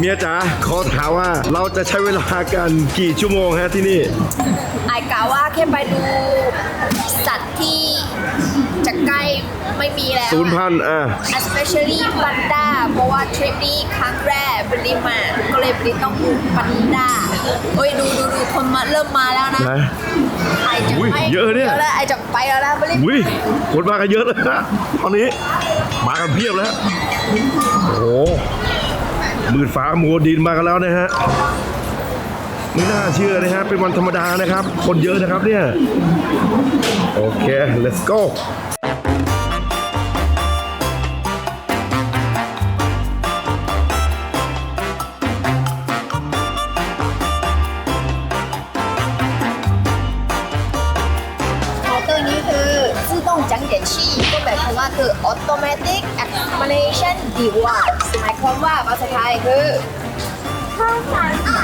เมียจ๋าขอถามว่าเราจะใช้เวลากันกี่ชั่วโมงฮะที่นี่ไอากะว่าแค่ไปดู สัตว์ที่จะใกล้ไม่มีแล้วศูนย์พันอะ especially ปันด้าเพราะว่าทริปนี้ครั้งแรกบริมา ก็เลยบริต้องดูปันด้าเฮ้ยดูดูดูคนมาเริ่มมาแล้วนะนะไอจะอุ้ยไปเยอะเนี่ย แล้วไอจะไปแล้วนะบริอุ้ยคนมากันเยอะเลยนะตอนนี้มากันเพียบแล้วโอ้โห มืดฟ้ามัวดินมากันแล้วนะฮะไม่น่าเชื่อนะฮะเป็นวันธรรมดานะครับ คนเยอะนะครับเนี่ย โอเค let's go ก็หมายความว่าคือ automatic explanation device หมายความว่าภาษาไทยคือข้าวสารค่ะ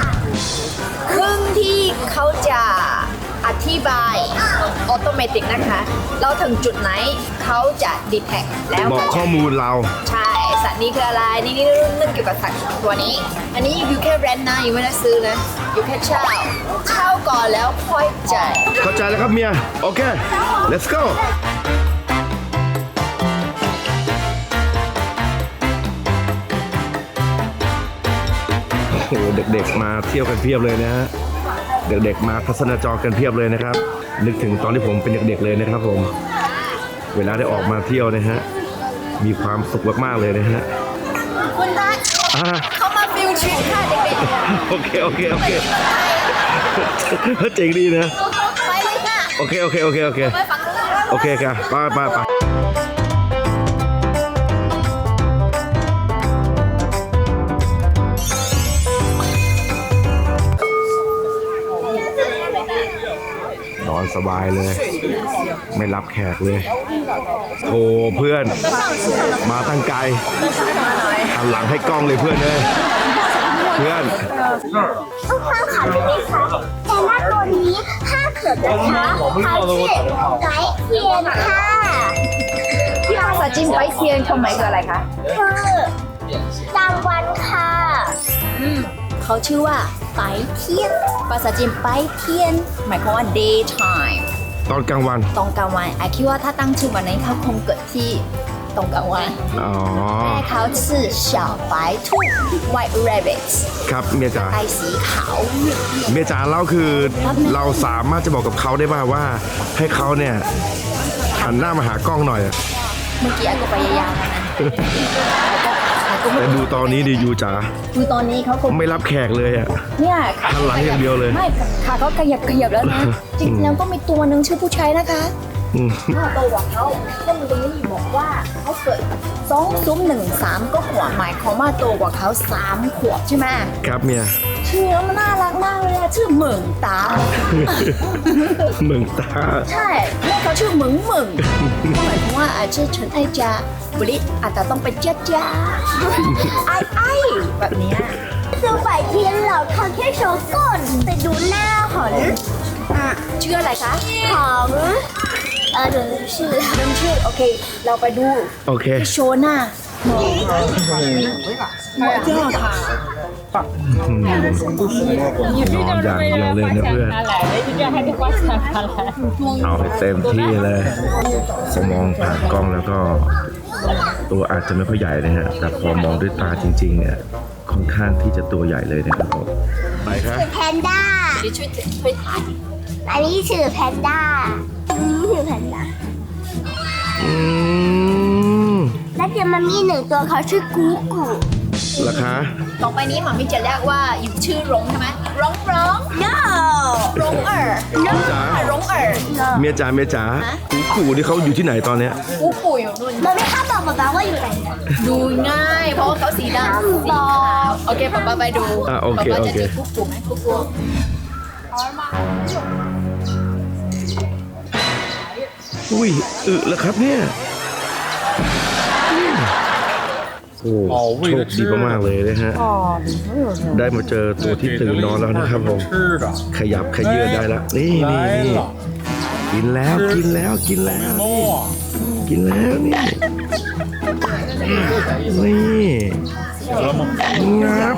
เครื่องที่เขาจะอธิบายออโตเมติกนะคะ เราถึงจุดไหนเขาจะดีแท็กแล้วบอกข้อมูลเรา ใช่ สัตว์นี้คืออะไร นี่นี่เรื่องเรื่องเกี่ยวกับสัตว์ตัวนี้ อันนี้อยู่แค่แรนนะอยู่ไม่ได้ซื้อนะ อยู่แค่เช่า เช่าก่อนแล้วค่อยจ่ายเข้าใจแล้วครับเมีย โอเค let's go โอ้โหเด็กๆมาเที่ยวกันเพียบเลยนะฮะเด็กๆมาทัศนจรกันเพียบเลยนะครับ นึกถึงตอนที่ผมเป็นเด็กๆเลยนะครับผม เวลาได้ออกมาเที่ยวนะฮะมีความสุขมากๆเลยนะฮะคุณตาอ่าเขามาฟิลทริปค่ะเด็กโอเคโอเคโอเคเจ๋งดีนะๆไปเลยค่ะโอเคโอเคโอเคโอเคไปฝั่งนู้นโอเคค่ะไปไปไป นอนสบายเลย ไม่รับแขกเลยโอ้เพื่อน มาตั้งไกลหันหลังให้กล้องเลยเพื่อนเลยเพื่อนทุกคนค่ะพี่นี่ค่ะแต่หน้าตัวนี้ห้าเขิบนะคะเขาชื่อไกด์เทียนค่ะที่ภาษาจีนไปเทียนความหมายคืออะไรคะคือกลางวันค่ะเขาชื่อว่า ไปเทียน ภาษาจีนไปเทียน หมายความว่า daytime ตอนกลางวัน ตรงกลางวันไอคิดว่าถ้าตั้งชื่อวันนี้เขาคงเกิดที่ตรงกลางวัน อ๋อ แม่เขาชื่อ小白兔 white rabbit ครับเมียจ๋า ไอสีขาว เมียจ๋าเราคือเราสามารถจะบอกกับเขาได้ป่าว่า ให้เขาเนี่ยหันหน้ามาหากล้องหน่อยอะ เมื่อกี้ไอก็พยายามแล้วนะไอ ก็ไอก็ไม่แต่ดูตอนนี้ดิยูจ๋าดูตอนนี้เขาคงไม่รับแขกเลยอะ เนี่ยขาหันหลังอย่างเดียวเลยไม่ขาเขาขยับขยับแล้วนะจริงๆแล้วก็มีตัวหนึ่งชื่อผู้ชายนะคะอืมถ้าตัวเขาก็มีตรงนี้บอกว่าเขาเกิดสองซุ้มหนึ่งสามก็ขวบหมายความว่าโตกว่าเขาสามขวบใช่ไหม ครับเมีย ชื่อมันน่ารักมากเลยอะชื่อเหมิงตา เมืองตา ใช่แม่เขาชื่อเหมิงเหมิงก็หมายความว่าอาจจะฉันไอจะบริษอาจจะต้องเป็นเจ้าจ้าไอไอแบบเนี้ยคือฝ่ายเทียนเราทำแค่โชว์ก้นแต่ดูหน้าของอะชื่ออะไรคะของเออเดี๋ยวชื่อเริ่มชื่อโอเค เราไปดูโอเค โชว์หน้า อืมนอนอย่างเดียวเลยนะเพื่อน เอาให้เต็มที่เลยผมมองผ่านกล้องแล้วก็ ตัวอาจจะไม่ค่อยใหญ่นะฮะ แต่พอมองด้วยตาจริง ๆ เนี่ยค่อนข้างที่จะตัวใหญ่เลยนะครับผมไปครับ แพนด้าเดี๋ยวช่วยช่วยถ่ายอันนี้ชื่อแพนด้าอันนี้ชื่อแพนด้าอืมแล้วเดี๋ยวมันมีหนึ่งตัวเขาชื่อกูกู ราคาต่อไปนี้หมามิจะเรียกว่าอยู่ชื่อร้งใช่ไหมร้องร้อง no ร้งเอ๋อจ๋า ร้องเอ๋อเมียจ๋าเมียจ๋ากูขู่นี่เขาอยู่ที่ไหนตอนเนี้ยกูปู่อยู่นู่นมันไม่ข้าบอกป๊าว่าอยู่ไหนดูง่าย เพราะว่าเขาสีดำสีขาวโอเคป๊าป๊าไปดูอะโอเคป๊าป๊าโอจะเค ดูกูปู่ไหมกูปู่อุ้ยอึแล้วครับเนี่ยอืมโอ้โชคดีมากๆเลยนะฮะ ได้มาเจอตัวที่ตื่นนอนแล้วนะครับผม ขยับขยื่นได้แล้ว นี่นี่นี่กินแล้วกินแล้วกินแล้ว กินแล้วนี่นี่งับ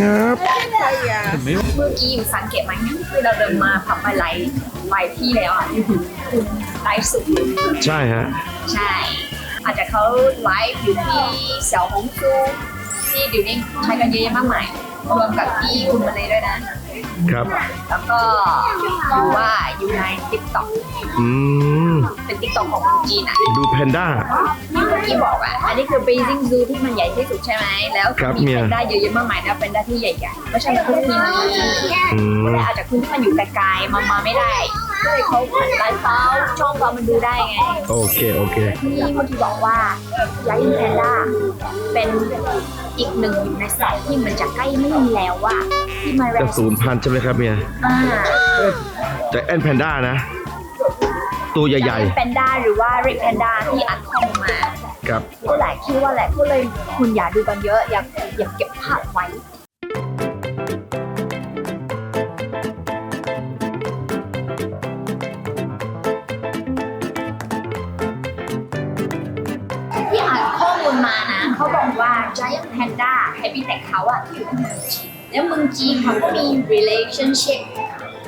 งับเมื่อกี้อยู่สังเกตไหมคือเราเดินมาผับไปไลายหลาที่แล้วอะหลายสุด ใช่ฮะ ใช่ อาจจะเขาไลฟ์อยู่ที่เสี่ยวหงซูที่เดี๋ยวนี้ใช้กันเยอะแยะมากมายรวมกับที่คุณมาเลยด้วยนะ ครับ แล้วก็อยู่ว่าอยู่ใน t ิ k t o k อืม เป็น t ิ k t o k ของคนจีนอะดูแพนด้า ที่เมื่อกี้บอกอะอันนี้คือ Beijing Zoo ที่มันใหญ่ที่สุดใช่ไหมแล้วครับมีเมีย แพนด้าเยอะแยะมากมายนะแพนด้าที่ใหญ่ๆเพราะฉะนั้นทุกทีมี อืม แต่อาจจะคุณที่มันอยู่ไกลๆมามาไม่ได้ก็เลยเขาเปิดไลฟ์เขาช่องเขามันดูได้ไง โอเคโอเคที่เมื่อกี้บอกว่าไลฟ์แพนด้าเป็นอีกหนึ่งอยู่ในสายที่มันจะใกล้ไม่มีแล้วว่ะที่มาแรจะงศูนย์พันใช่ไหมครับเมียอ่าแต่แอนแพนด้านะ ตัวใหญ่แพนด้าหรือว่าริกแพนด้าที่อัดข้อมูลมาๆครับก็หลายคิดว่าแหละก็เลยคุณอย่าดูกันเยอะอยากอยากเก็บภาพไว้ ว่า Giant Panda Habitat เขาอะที่อยู่ที่เมืองจีนแล้วเมืองจีนเขาก็มี relationship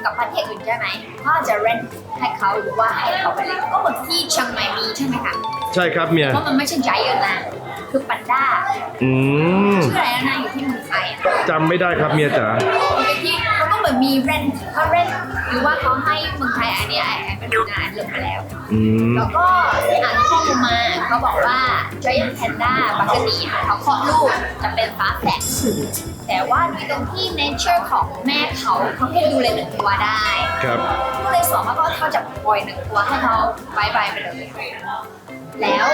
กับประเทศอื่นใช่ไหมเขาอาจจะ rent ให้เขาหรือว่าให้เขาไปเลยก็เหมือนที่เชียงใหม่มีใช่ไหมคะใช่ครับเมียเพราะมันไม่ใช่ Giant นะคือปันด้าอืมชื่ออะไรนะอยู่ที่เมืองไทยอะจำไม่ได้ครับเมียจ๋า เป็นที่ เขาก็เหมือนมี rent เขา rent หรือว่าเขาให้เมืองไทยอันเนี้ยไอ้ไอ้เป็นงานเรื่องมาแล้ว อืมแล้วก็ที่อ่านข้อมูลมาเขาบอกว่า Giant Panda ปกติอะเขาคลอดลูกจะเป็นฟ้าแฝดแต่ว่าด้วยตรงที่ nature ของแม่เขาเขาแค่ดูแลหนึ่งตัวได้ครับ ก็เลยสอนว่าก็เขาจะปล่อยหนึ่งตัวให้เขาบายบายไปเลยแล้ว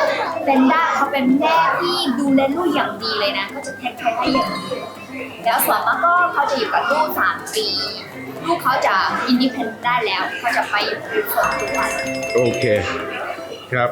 เบนด้าเขาเป็นแม่ที่ดูแลลูกอย่างดีเลยนะเขาจะแท็กแคร์ให้อย่างดีแล้วส่วนมากก็เขาจะอยู่กับลูกสามปีลูกเขาจะอินดิเพนได้แล้วเขาจะไปอยู่ส่วนตัวโอเคครับ